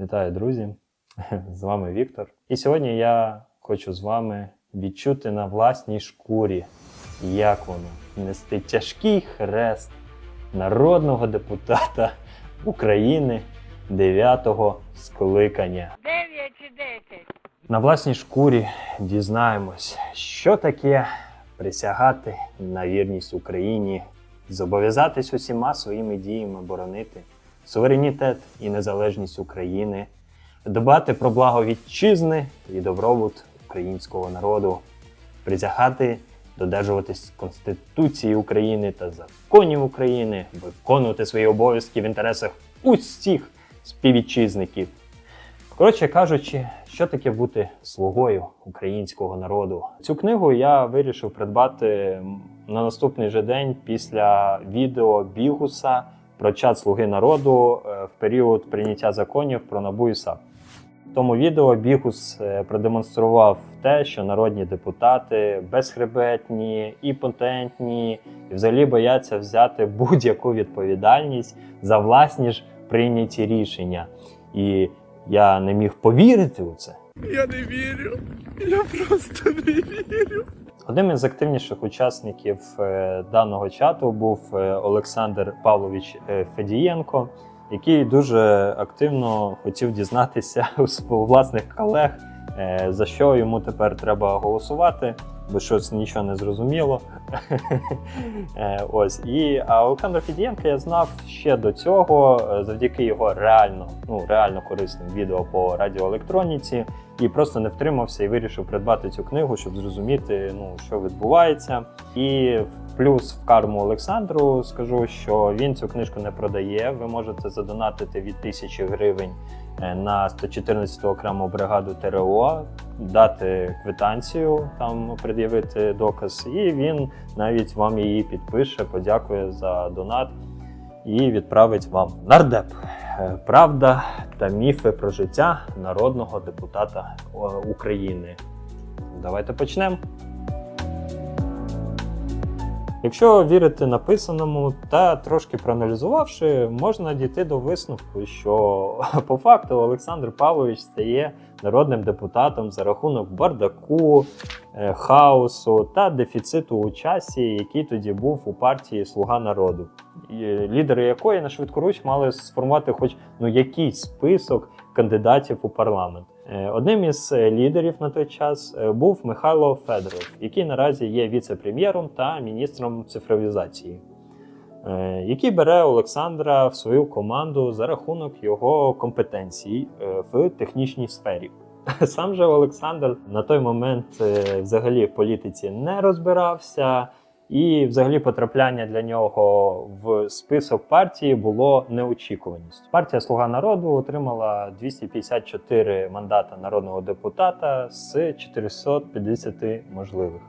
Вітаю, друзі! З вами Віктор. І сьогодні я хочу з вами відчути на власній шкурі, як воно нести тяжкий хрест народного депутата України 9-го скликання. Дев'ять чи десять? На власній шкурі дізнаємось, що таке присягати на вірність Україні, зобов'язатись усіма своїми діями боронити суверенітет і незалежність України, дбати про благо вітчизни і добробут українського народу, присягати додержуватись Конституції України та законів України, виконувати свої обов'язки в інтересах усіх співвітчизників. Коротше кажучи, що таке бути слугою українського народу? Цю книгу я вирішив придбати на наступний же день після відео Бігуса про чат слуги народу е, в період прийняття законів про НАБУ і САП. В тому відео Бігус е, продемонстрував те, що народні депутати безхребетні, імпотентні і взагалі бояться взяти будь-яку відповідальність за власні ж прийняті рішення. І я не міг повірити у це. Я не вірю. Я просто не вірю. Одним із активніших учасників е, даного чату був е, Олександр Павлович е, Федієнко, який дуже активно хотів дізнатися у власних колег, за що йому тепер треба голосувати, бо щось нічого не зрозуміло. Е, Ось і а Олександра я знав ще до цього, е, завдяки його реально, ну реально корисним відео по радіоелектроніці і просто не втримався і вирішив придбати цю книгу, щоб зрозуміти, ну що відбувається. І плюс в карму Олександру скажу, що він цю книжку не продає. Ви можете задонатити від тисячі гривень на 114 окрему бригаду ТРО, дати квитанцію, там пред'явити доказ, і він навіть вам її підпише, подякує за донат і відправить вам нардеп. Е, Правда та міфи про життя народного депутата е, України. Давайте почнемо. Якщо вірити написаному та трошки проаналізувавши, можна дійти до висновку, що по факту Олександр Павлович стає народним депутатом за рахунок бардаку, е, хаосу та дефіциту у часі, який тоді був у партії Слуга народу, лідери якої на швидкоруч мали сформувати хоч ну якийсь список кандидатів у парламент. Е, Одним із е, лідерів на той час е, був Михайло Федоров, який наразі є віце-прем'єром та міністром цифровізації, який бере Олександра в свою команду за рахунок його компетенцій в технічній сфері. Сам же Олександр на той момент взагалі в політиці не розбирався, і взагалі потрапляння для нього в список партії було неочікуваністю. Партія Слуга народу отримала 254 мандата народного депутата з 450 можливих.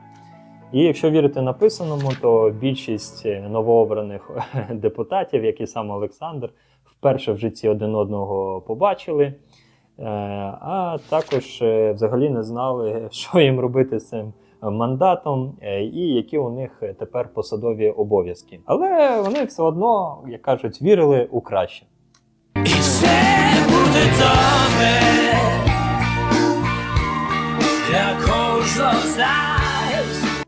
І якщо вірити написаному, то більшість новообраних депутатів, як і сам Олександр, вперше в житті один одного побачили. Е, а також е, взагалі не знали, що їм робити з цим мандатом е, і які у них тепер посадові обов'язки. Але вони все одно, як кажуть, вірили у краще. І все буде добре. Для кожного.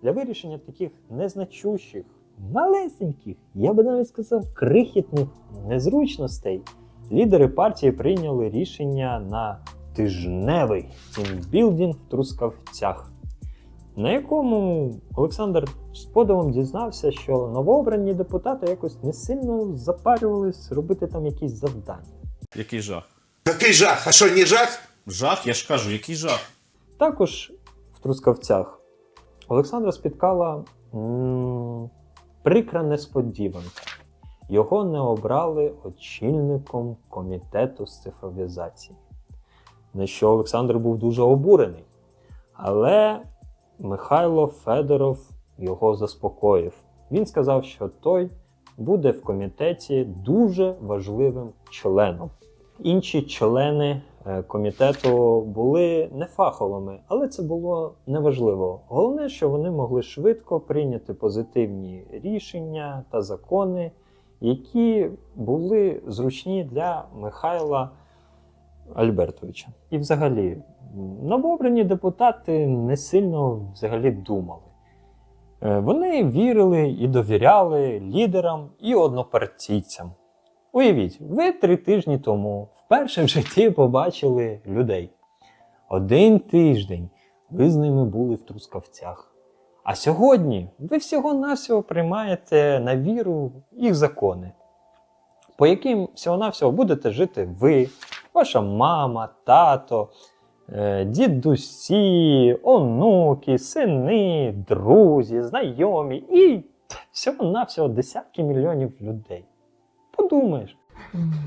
Для вирішення таких незначущих, малесеньких, я би навіть сказав, крихітних незручностей, лідери партії прийняли рішення на тижневий тімбілдинг в Трускавцях, на якому Олександр з подивом дізнався, що новообрані депутати якось не сильно запарювались робити там якісь завдання. Який жах? Який жах? А що, не жах? Жах? Я ж кажу, який жах? Також в Трускавцях Олександра спіткала м, прикра несподіванка. Його не обрали очільником комітету з цифровізації. На що Олександр був дуже обурений. Але Михайло Федоров його заспокоїв. Він сказав, що той буде в комітеті дуже важливим членом. Інші члени е, комітету були нефаховими, але це було неважливо. Головне, що вони могли швидко прийняти позитивні рішення та закони, які були зручні для Михайла Альбертовича. І взагалі, новообрані депутати не сильно взагалі думали. Е, Вони вірили і довіряли лідерам і однопартійцям. Уявіть, ви три тижні тому вперше в житті побачили людей. Один тиждень ви з ними були в трускавцях. А сьогодні ви всього-навсього приймаєте на віру їх закони, по яким всього-навсього будете жити ви, ваша мама, тато, е, дідусі, онуки, сини, друзі, знайомі і всього-навсього десятки мільйонів людей. Подумаєш.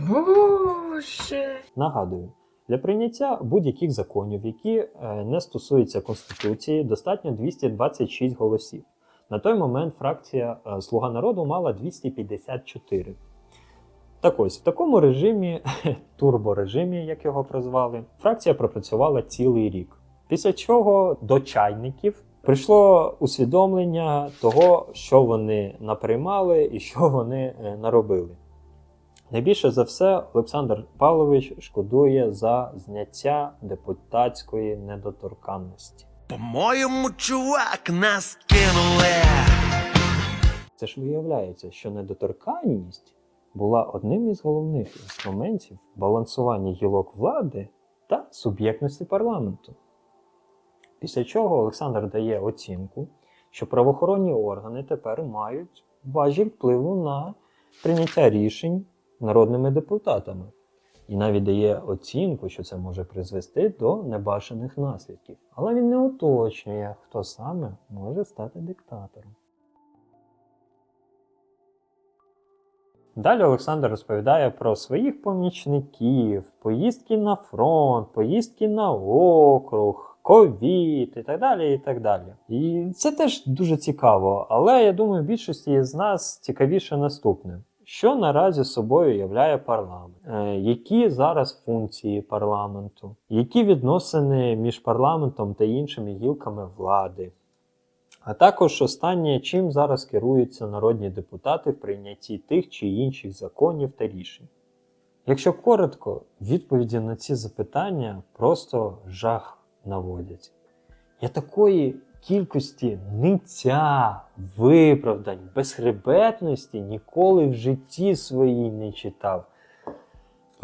Боже. Нагадую, для прийняття будь-яких законів, які е, не стосуються Конституції, достатньо 226 голосів. На той момент фракція е, Слуга народу мала 254. Так ось, в такому режимі, турборежимі, як його прозвали, фракція пропрацювала цілий рік. Після чого до чайників прийшло усвідомлення того, що вони наприймали і що вони е, наробили. Найбільше за все Олександр Павлович шкодує за зняття депутатської недоторканності. По-моєму, чувак, нас кинули. Це ж виявляється, що недоторканність була одним із головних інструментів балансування гілок влади та суб'єктності парламенту. Після чого Олександр дає оцінку, що правоохоронні органи тепер мають важіль впливу на прийняття рішень народними депутатами. І навіть дає оцінку, що це може призвести до небажаних наслідків. Але він не уточнює, хто саме може стати диктатором. Далі Олександр розповідає про своїх помічників, поїздки на фронт, поїздки на округ, ковід і так далі. І так далі. І це теж дуже цікаво, але я думаю, більшості з нас цікавіше наступне. Що наразі собою являє парламент? Е, які зараз функції парламенту? Які відносини між парламентом та іншими гілками влади? А також останнє, чим зараз керуються народні депутати в прийнятті тих чи інших законів та рішень. Якщо коротко, відповіді на ці запитання просто жах наводять. Я такої кількості ниття, виправдань, безхребетності ніколи в житті своїй не читав.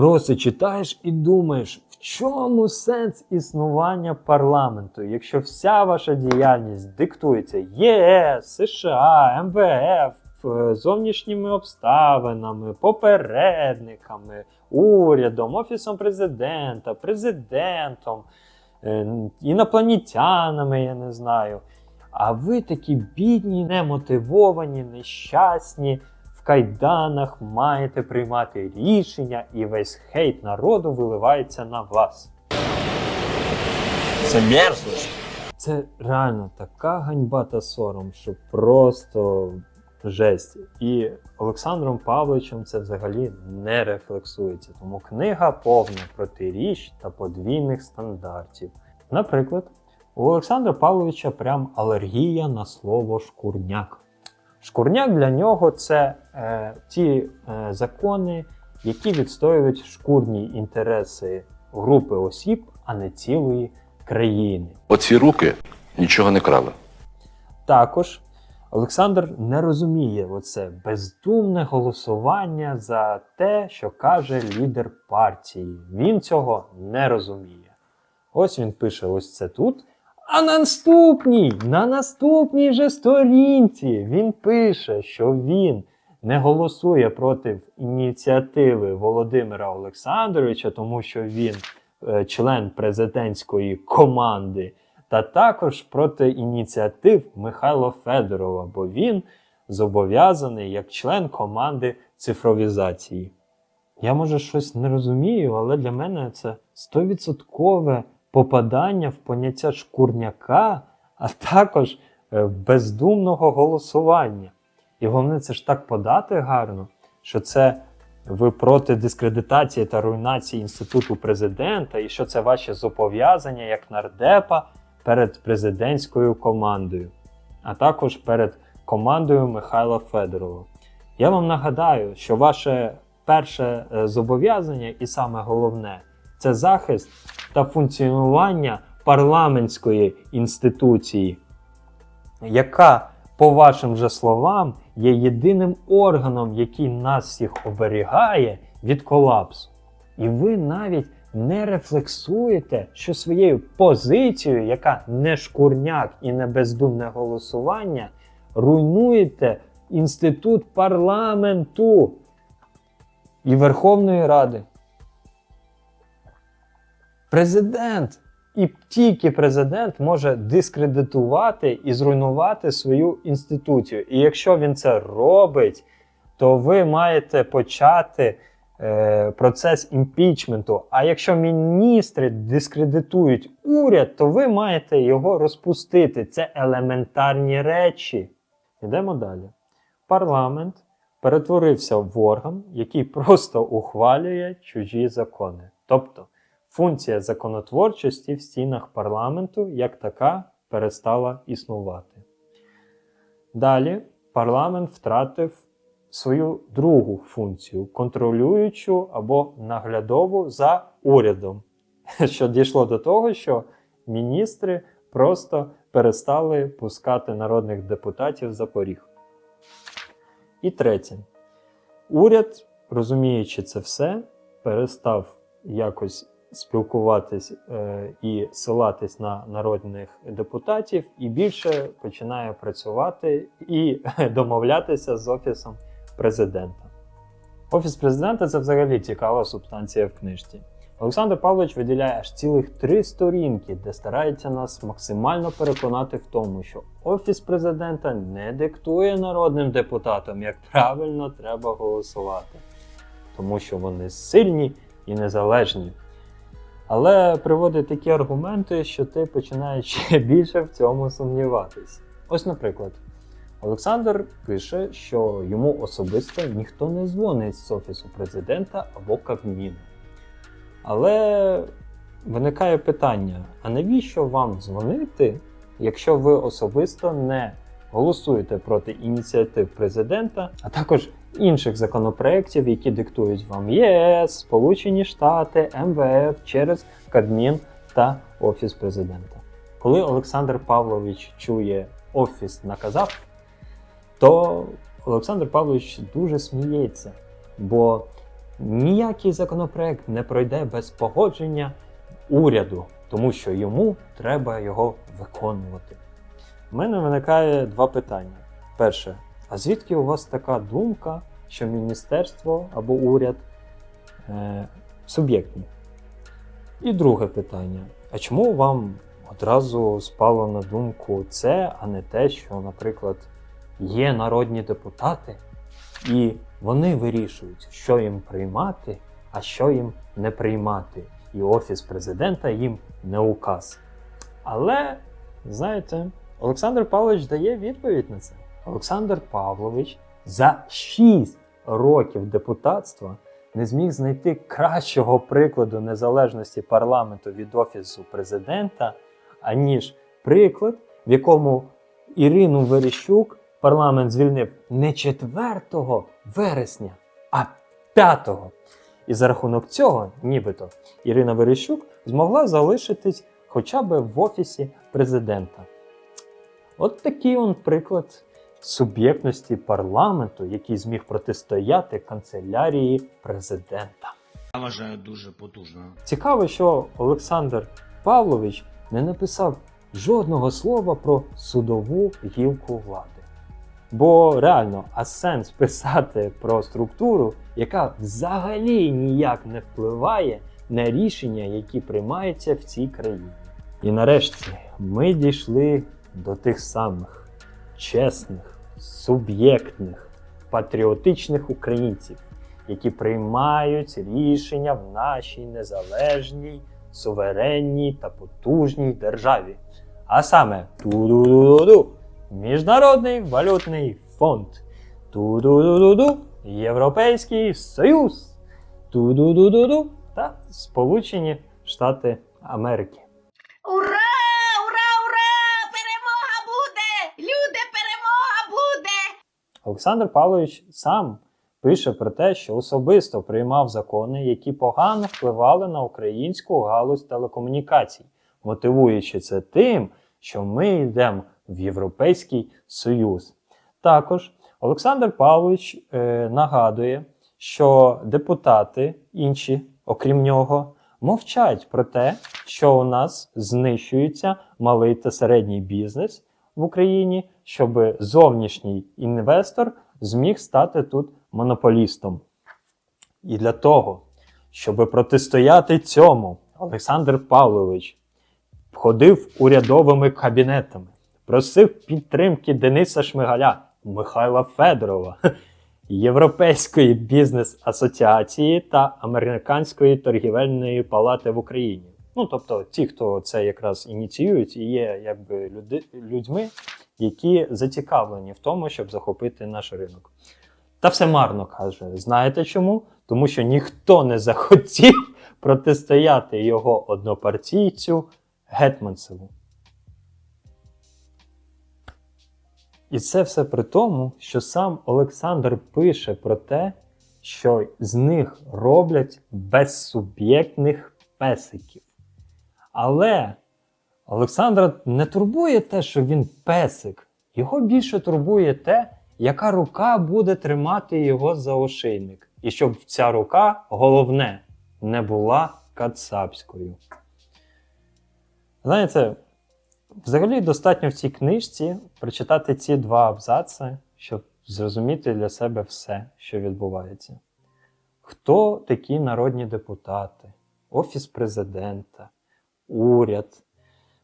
Просто читаєш і думаєш, в чому сенс існування парламенту, якщо вся ваша діяльність диктується ЄС, США, МВФ, е, зовнішніми обставинами, попередниками, урядом, офісом президента, президентом, е, інопланетянами, я не знаю. А ви такі бідні, немотивовані, нещасні, в кайданах маєте приймати рішення, і весь хейт народу виливається на вас. Це мерзость. Це реально така ганьба та сором, що просто жесть. І Олександром Павловичем це взагалі не рефлексується. Тому книга повна протиріч та подвійних стандартів. Наприклад, у Олександра Павловича прям алергія на слово шкурняк. Шкурняк для нього це е, ті е, закони, які відстоюють шкурні інтереси групи осіб, а не цілої країни. Оці руки нічого не крали. Також Олександр не розуміє оце бездумне голосування за те, що каже лідер партії. Він цього не розуміє. Ось він пише ось це тут. А на наступній, на наступній же сторінці він пише, що він не голосує проти ініціативи Володимира Олександровича, тому що він е, член президентської команди, та також проти ініціатив Михайла Федорова, бо він зобов'язаний як член команди цифровізації. Я може щось не розумію, але для мене це 100% попадання в поняття шкурняка, а також е, бездумного голосування. І головне, це ж так подати гарно, що це ви проти дискредитації та руйнації інституту президента, і що це ваші зобов'язання як нардепа перед президентською командою, а також перед командою Михайла Федорова. Я вам нагадаю, що ваше перше е, зобов'язання, і саме головне, це захист та функціонування парламентської інституції, яка, по вашим же словам, є єдиним органом, який нас всіх оберігає від колапсу. І ви навіть не рефлексуєте, що своєю позицією, яка не шкурняк і не бездумне голосування, руйнуєте інститут парламенту і Верховної Ради. Президент і тільки президент може дискредитувати і зруйнувати свою інституцію. І якщо він це робить, то ви маєте почати е, процес імпічменту. А якщо міністри дискредитують уряд, то ви маєте його розпустити. Це елементарні речі. Йдемо далі. Парламент перетворився в орган, який просто ухвалює чужі закони. Тобто функція законотворчості в стінах парламенту як така перестала існувати. Далі парламент втратив свою другу функцію контролюючу або наглядову за урядом, що дійшло до того, що міністри просто перестали пускати народних депутатів за поріг. І третє. Уряд, розуміючи це все, перестав якось спілкуватись е, і силатись на народних депутатів, і більше починає працювати і домовлятися з офісом президента. Офіс президента це взагалі цікава субстанція в книжці. Олександр Павлович виділяє аж цілих три сторінки, де старається нас максимально переконати в тому, що офіс президента не диктує народним депутатам, як правильно треба голосувати, тому що вони сильні і незалежні. Але приводить такі аргументи, що ти починаєш ще більше в цьому сумніватись. Ось, наприклад, Олександр пише, що йому особисто ніхто не дзвонить з офісу президента або Кабміну. Але виникає питання: а навіщо вам дзвонити, якщо ви особисто не голосуєте проти ініціатив президента, а також інших законопроєктів, які диктують вам ЄС, Сполучені Штати, МВФ через Кабмін та Офіс президента? Коли Олександр Павлович чує Офіс наказав, то Олександр Павлович дуже сміється, бо ніякий законопроект не пройде без погодження уряду, тому що йому треба його виконувати. У мене виникає два питання. Перше, а звідки у вас така думка, що міністерство або уряд е, суб'єктні? І друге питання: а чому вам одразу спало на думку це, а не те, що, наприклад, є народні депутати, і вони вирішують, що їм приймати, а що їм не приймати. І офіс президента їм не указ. Але, знаєте, Олександр Павлович дає відповідь на це. Олександр Павлович за 6 років депутатства не зміг знайти кращого прикладу незалежності парламенту від офісу президента, аніж приклад, в якому Ірину Верещук парламент звільнив не 4 вересня, а 5. І за рахунок цього, нібито, Ірина Верещук змогла залишитись хоча б в офісі президента. От такий он приклад суб'єктності парламенту, який зміг протистояти канцелярії президента. Я вважаю дуже потужно. Цікаво, що Олександр Павлович не написав жодного слова про судову гілку влади. Бо реально, а сенс писати про структуру, яка взагалі ніяк не впливає на рішення, які приймаються в цій країні. І нарешті ми дійшли до тих самих чесних, суб'єктних, патріотичних українців, які приймають рішення в нашій незалежній, суверенній та потужній державі. А саме ту-ду-ду-ду-ду, Міжнародний валютний фонд, ту-ду-ду-ду-ду, Європейський Союз, ту-ду-ду-ду-ду та Сполучені Штати Америки. Ура! Ура! Перемога буде! Люди, перемога буде! Олександр Павлович сам пише про те, що особисто приймав закони, які погано впливали на українську галузь телекомунікацій, мотивуючи це тим, що ми йдемо в Європейський Союз. Також Олександр Павлович е, нагадує, що депутати інші, окрім нього, мовчать про те, що у нас знищується малий та середній бізнес в Україні, щоб зовнішній інвестор зміг стати тут монополістом. І для того, щоб протистояти цьому, Олександр Павлович ходив урядовими кабінетами, просив підтримки Дениса Шмигаля, Михайла Федорова, Європейської бізнес-асоціації та Американської торгівельної палати в Україні. Ну, тобто, ті, хто це якраз ініціюють, і є якби люди, людьми, які зацікавлені в тому, щоб захопити наш ринок. Та все марно каже. Знаєте чому? Тому що ніхто не захотів протистояти його однопартійцю Гетманцеву. І це все при тому, що сам Олександр пише про те, що з них роблять безсуб'єктних песиків. Але Олександра не турбує те, що він песик. Його більше турбує те, яка рука буде тримати його за ошейник. І щоб ця рука, головне, не була кацапською. Знаєте, взагалі достатньо в цій книжці прочитати ці два абзаци, щоб зрозуміти для себе все, що відбувається. Хто такі народні депутати, Офіс президента, уряд,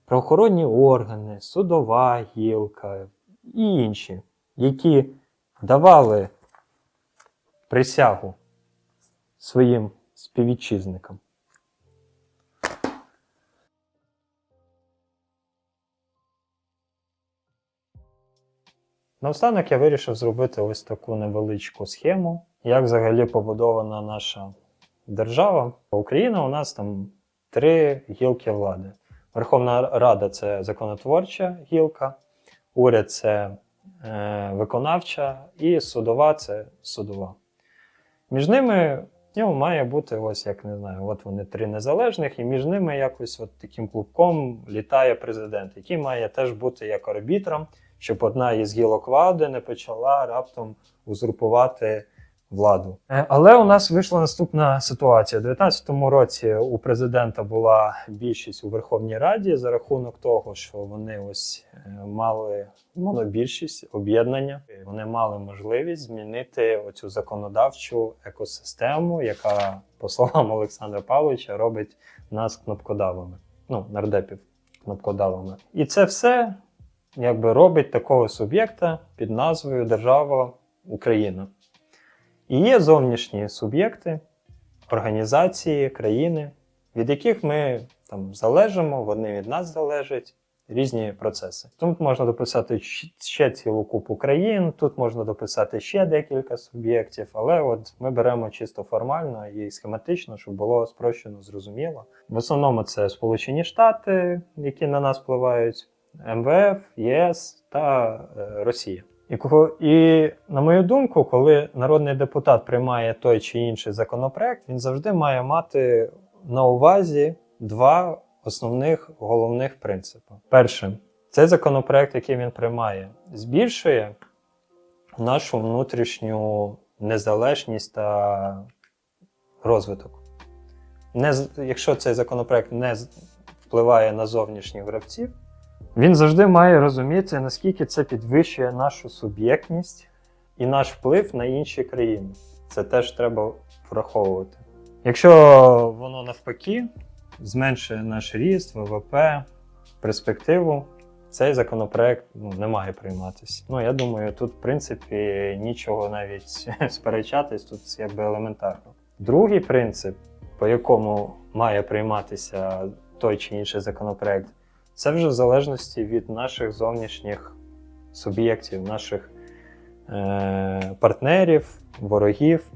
правоохоронні органи, судова гілка і інші, які давали присягу своїм співвітчизникам. Наостанок я вирішив зробити ось таку невеличку схему, як взагалі побудована наша держава. Україна у нас там три гілки влади. Верховна Рада це законотворча гілка, уряд це е, виконавча, і судова це судова. Між ними ну, має бути ось як не знаю, от вони три незалежних, і між ними якось от таким клубком літає президент, який має теж бути як арбітром, щоб одна із гілок влади не почала раптом узурпувати владу. Е, Але у нас вийшла наступна ситуація. У 2019 році у президента була більшість у Верховній Раді за рахунок того, що вони ось е, мали монобільшість об'єднання. Вони мали можливість змінити оцю законодавчу екосистему, яка, по словам Олександра Павловича, робить нас кнопкодавами. Ну, нардепів кнопкодавами. І це все якби робить такого суб'єкта під назвою Держава Україна. І є зовнішні суб'єкти, організації, країни, від яких ми там залежимо, вони від нас залежать, різні процеси. Тут можна дописати ще цілу купу країн, тут можна дописати ще декілька суб'єктів, але от ми беремо чисто формально і схематично, щоб було спрощено, зрозуміло. В основному це Сполучені Штати, які на нас впливають, МВФ, ЄС та е, Росія. І, і на мою думку, коли народний депутат приймає той чи інший законопроект, він завжди має мати на увазі два основних головних принципи. Перше, цей законопроект, який він приймає, збільшує нашу внутрішню незалежність та розвиток. Не, якщо цей законопроект не впливає на зовнішніх гравців, він завжди має розуміти, наскільки це підвищує нашу суб'єктність і наш вплив на інші країни. Це теж треба враховувати. Якщо воно навпаки зменшує наш ріст, ВВП, перспективу, цей законопроект ну, не має прийматися. Ну, я думаю, тут, в принципі, нічого навіть сперечатись, тут якби елементарно. Другий принцип, по якому має прийматися той чи інший законопроект, це вже в залежності від наших зовнішніх суб'єктів, наших е- партнерів, ворогів,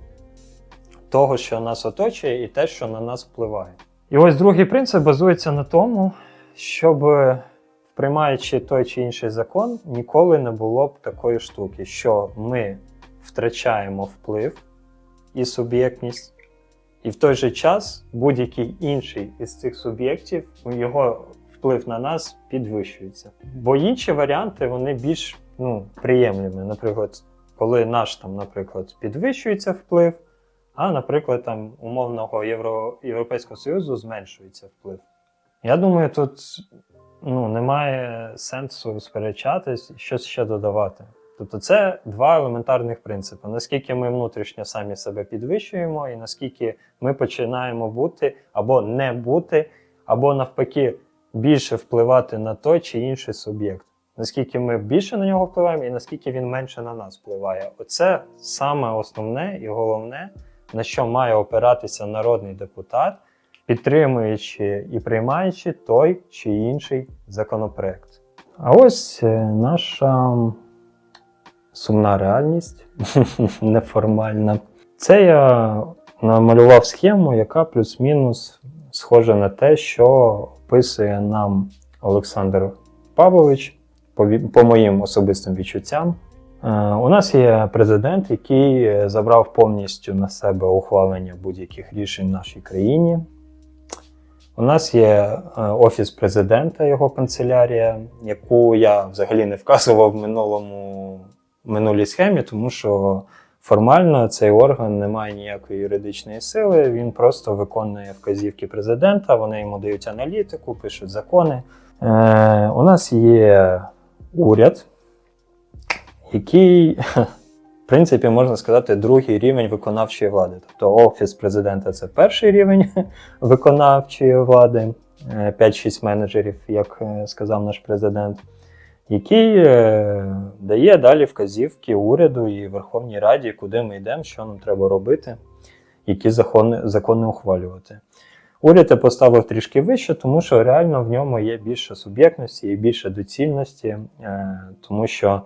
того, що нас оточує, і те, що на нас впливає. І ось другий принцип базується на тому, щоб, приймаючи той чи інший закон, ніколи не було б такої штуки, що ми втрачаємо вплив і суб'єктність, і в той же час будь-який інший із цих суб'єктів, його вплив на нас підвищується. Бо інші варіанти вони більш ну, приємними. Наприклад, коли наш там, наприклад, підвищується вплив, а, наприклад, там умовного Євро... Європейського Союзу зменшується вплив. Я думаю, тут ну, немає сенсу сперечатись, щось ще додавати. Тобто це два елементарних принципи: наскільки ми внутрішньо самі себе підвищуємо, і наскільки ми починаємо бути або не бути, або навпаки більше впливати на той чи інший суб'єкт. Наскільки ми більше на нього впливаємо, і наскільки він менше на нас впливає. Оце саме основне і головне, на що має опиратися народний депутат, підтримуючи і приймаючи той чи інший законопроект. А ось е, наша сумна реальність, неформальна. Це я намалював схему, яка плюс-мінус схожа на те, що описує нам Олександр Павлович по, по моїм особистим відчуттям. Е, У нас є президент, який е, забрав повністю на себе ухвалення будь-яких рішень в нашій країні. У нас є е, офіс президента, його канцелярія, яку я взагалі не вказував в минулому минулій схемі, тому що формально цей орган не має ніякої юридичної сили. Він просто виконує вказівки президента, вони йому дають аналітику, пишуть закони. Е, у нас є уряд, який, в принципі, можна сказати, другий рівень виконавчої влади. Тобто офіс президента це перший рівень виконавчої влади, е, 5-6 менеджерів, як е, сказав наш президент, який е, дає далі вказівки уряду і Верховній Раді, куди ми йдемо, що нам треба робити, які закони, закони ухвалювати. Уряд я поставив трішки вище, тому що реально в ньому є більше суб'єктності і більше доцільності, е, тому що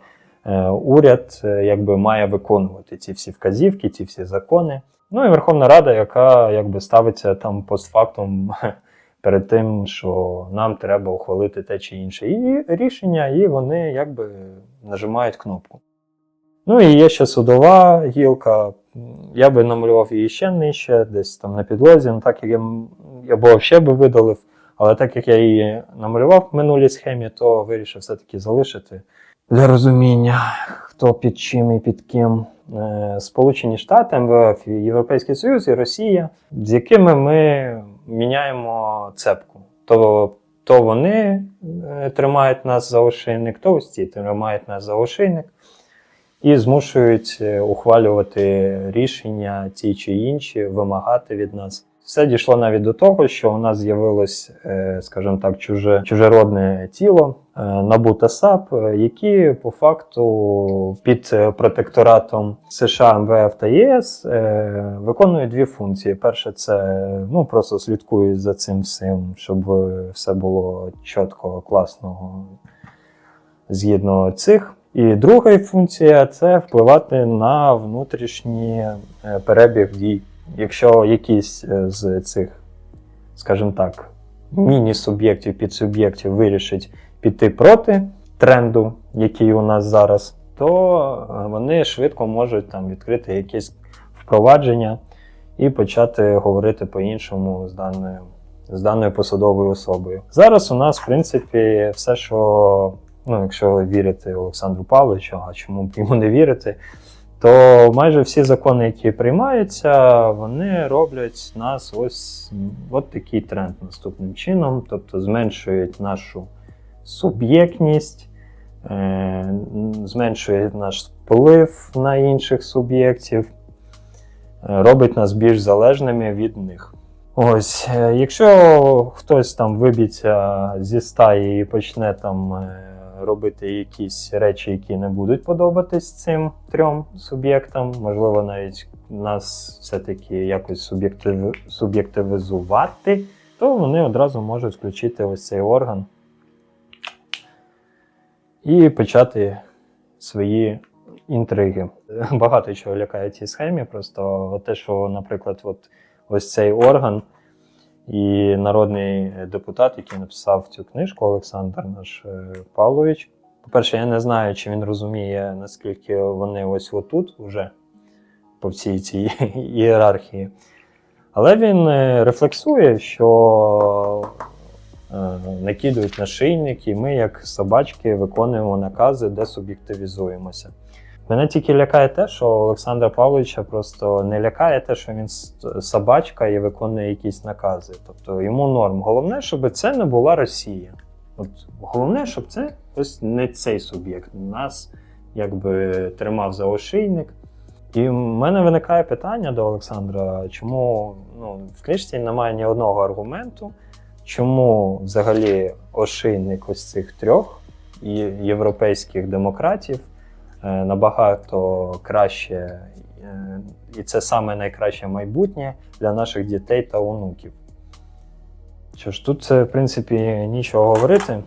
е, уряд якби має виконувати ці всі вказівки, ці всі закони. Ну і Верховна Рада, яка якби ставиться там постфактум перед тим, що нам треба ухвалити те чи інше і рішення, і вони якби нажимають кнопку. Ну і є ще судова гілка. Я би намалював її ще нижче, десь там на підлозі. Ну так як я, б взагалі би видалив, але так як я її намалював в минулій схемі, то вирішив все-таки залишити для розуміння, хто під чим і під ким. Е, Сполучені Штати, МВФ, Європейський Союз і Росія, з якими ми міняємо цепку. То, то вони е, тримають нас за ошейник, то ось ці тримають нас за ошейник і змушують е, ухвалювати рішення ті чи інші, вимагати від нас. Все дійшло навіть до того, що у нас з'явилось, е, скажімо так, чуже, чужеродне тіло е, НАБУ та САП, е, які по факту під протекторатом США, МВФ та ЄС виконують дві функції. Перше, це ну просто слідкують за цим всім, щоб все було чітко, класно, згідно цих. І друга функція це впливати на внутрішній перебіг дій. Якщо якийсь е, з цих, скажімо так, міні-суб'єктів, підсуб'єктів вирішить піти проти тренду, який у нас зараз, то е, вони швидко можуть там відкрити якесь впровадження і почати говорити по-іншому з даною, з даною посадовою особою. Зараз у нас, в принципі, все, що ну, якщо вірити Олександру Павловичу, а чому б йому не вірити, то майже всі закони, які приймаються, вони роблять нас ось от такий тренд наступним чином, тобто зменшують нашу суб'єктність, е, зменшують наш вплив на інших суб'єктів, е, робить нас більш залежними від них. Ось, е, якщо хтось там виб'ється зі стаї і почне там робити якісь речі, які не будуть подобатись цим трьом суб'єктам, можливо, навіть нас все-таки якось суб'єктив... суб'єктивізувати, то вони одразу можуть включити ось цей орган і почати свої інтриги. Багато чого лякає цій схемі. Просто те, що, наприклад, от ось цей орган і народний депутат, який написав цю книжку, Олександр наш е, Павлович. По-перше, я не знаю, чи він розуміє, наскільки вони ось отут вже по всій цій ієрархії. Але він е, рефлексує, що е, накидують нашийники, і ми, як собачки, виконуємо накази, де суб'єктивізуємося. Мене тільки лякає те, що Олександра Павловича просто не лякає те, що він собачка і виконує якісь накази. Тобто йому норм. Головне, щоб це не була Росія. От головне, щоб це ось не цей суб'єкт нас якби тримав за ошийник. І в мене виникає питання до Олександра, чому ну, в книжці немає ні одного аргументу, чому взагалі ошийник ось цих трьох європейських демократів набагато краще, е, і це саме найкраще майбутнє для наших дітей та онуків. Що ж, тут, е, в принципі, нічого говорити.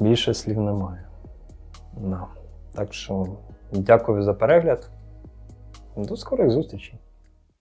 Більше слів немає. Да. Так що дякую за перегляд. До скорих зустрічей.